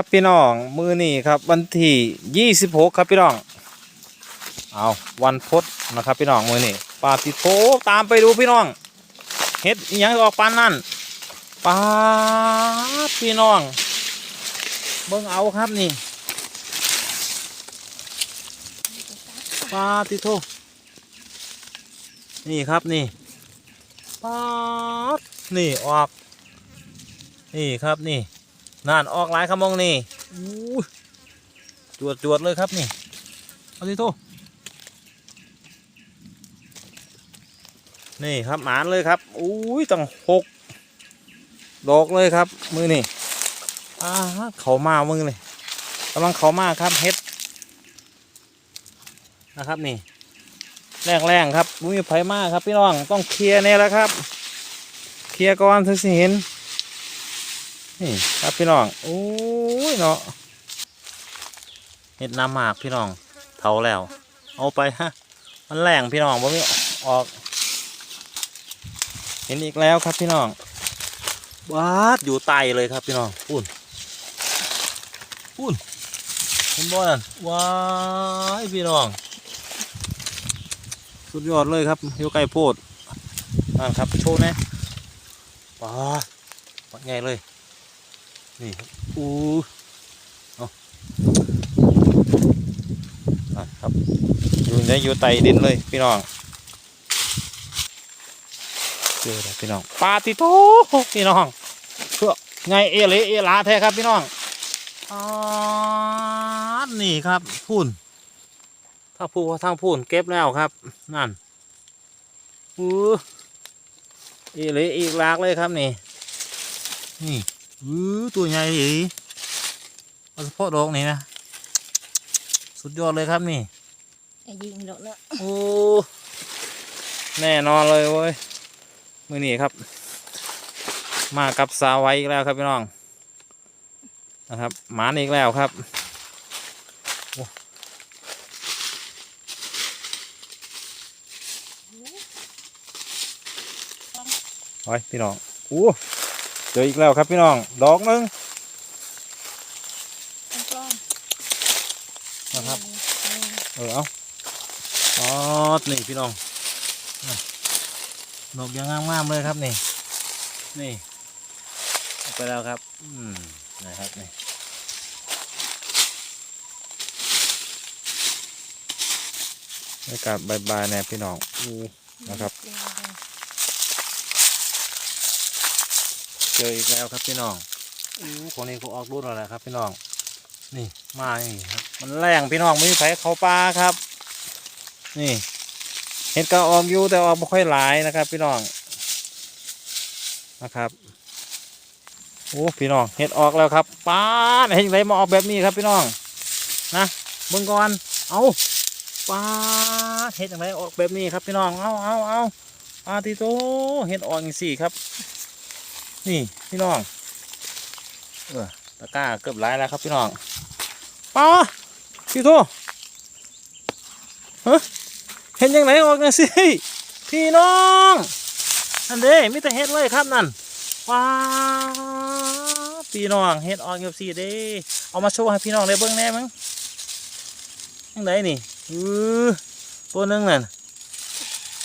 ครับพี่น้องมือนี่ครับวันที่ยี่สิบหกครับพี่น้อง เอาวันพดนะครับพี่น้องมือนี่ปาติโถตามไปดูพี่น้องเฮ็ดยังออกปานนั่นปาพี่น้อง เบิ่งเอาครับนี่ปาติโถนี่ครับนี่ปานี่ออก นี่ครับนี่ นั่นออกหลายขมองนี่จวดจวดเลยครับนี่เอาสิโทนี่ครับหมานเลยครับอุ้ยตั้งหกดอกเลยครับ มือนี่อ่าเขามามือเลยกำลังเขามาครับเฮ็ดนะครับนี่แรงแรงๆครับมุ้ยไผมากครับพี่น้องต้องเคลียร์เนี่ยแล้วครับ เคลียร์ก่อนถึงสิเห็น นี่ครับพี่น้องโอ้ยเนาะเห็ดน้ำหมากพี่น้องเผาแล้ว เอาไปฮะมันแรงพี่น้องบ่มีออก เห็นอีกแล้วครับพี่น้องวาดอยู่ไตเลยครับพี่น้องปุ่นปุ่นเห็นบ่นั่นว้ายพี่น้อง สุดยอดเลยครับอยู่ไก่โพดนั่นครับโชว์แนะว้าวัดไงเลย นี่ครับอู้เอาอะครับ อยู่ในอยู่ไตดินเลยพี่น้องเจอแล้วพี่น้องปลาติโตพี่น้องเพื่อไงเอเลเอลาแท้ครับพี่น้องอ๋อนี่ครับพูนถ้าพูทางพูนเก็บแล้วครับ นั่นอู้เอเลอีกลากเลยครับนี่นี่ อือตัวใหญ่ดีเอาเฉพาะดอกนี่นะ สุดยอดเลยครับนี่ไอ้ยิงดอกเนาะโอ้แน่นอนเลยเว้ยมือนี้ครับ มากับสาวไว้อีกแล้วครับพี่น้องนะครับหมานอีกแล้วครับโอ้ไว้พี่น้องโอ้ เจออีกแล้วครับพี่น้อง ดอกหนึงนกล้องนะครับ เออเอาอ๋อนี่พี่น้องดอกยังงามๆเลยครับนี่ นี่ไปแล้วครับ อืม นะครับนี่บรรยากาศบายๆแน่พี่น้องอนะครับ เจออีกแล้วครับพี่น้องอู้คนนี้ก็ออกรุ่นแล้วนะครับพี่น้อง นี่มานี่ครับ มันแรงพี่น้องไม่มีไผเขาปลาครับ นี่ เห็ดก็ออกอยู่แต่ออกไม่ค่อยหลายนะครับ พี่น้อง นะครับโอ้พี่น้องเห็ดออกแล้วครับป้าดเห็นไรมาออกแบบนี้ครับพี่น้องนะเบิ่งก่อนเอาป้าดเห็ดอย่างไรออกแบบนี้ครับพี่น้องเอาเอาเอาปาติโตเห็ดออกอย่างสี่ครับ นี่พี่น้อง เออตะกร้าเกือบหลายแล้วครับพี่น้องป้าพี่โตเฮ้เห็นยังไงออกนี่ยสิพี่น้องนั่นเด้มิแต่เห็ดเลยครับนั่นว้าพี่น้องเห็ดออกเกือบสี่เด้เอามาโชว์ให้พี่น้องได้เบิ่งแน่มั้งยังไงนี่อือตัวหนึงนั่น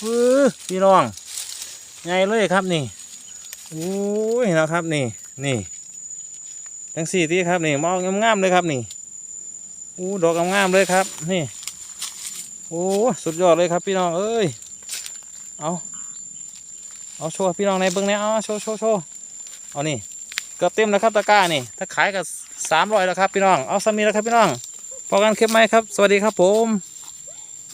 อือพี่น้องไงเลยครับนี่ อ้ยนะครับนี่นี่ทั้งสี่ที่ครับนี่มองงามๆเลยครับนี่อู้ดอกงามๆเลยครับนี่โอ้สุดยอดเลยครับพี่น้องเอ้ยเอาเอาโชว์พี่น้องในเบิ้องนี่ยเอาโชว์โชว์โชว์เอานี่เกือบเต็มแล้วครับตะกร้านี่ถ้าขายกับสามร้อยแล้วครับพี่น้องเอาสามีแล้วครับพี่น้องพอกันคลิปไหมครับ สวัสดีครับผม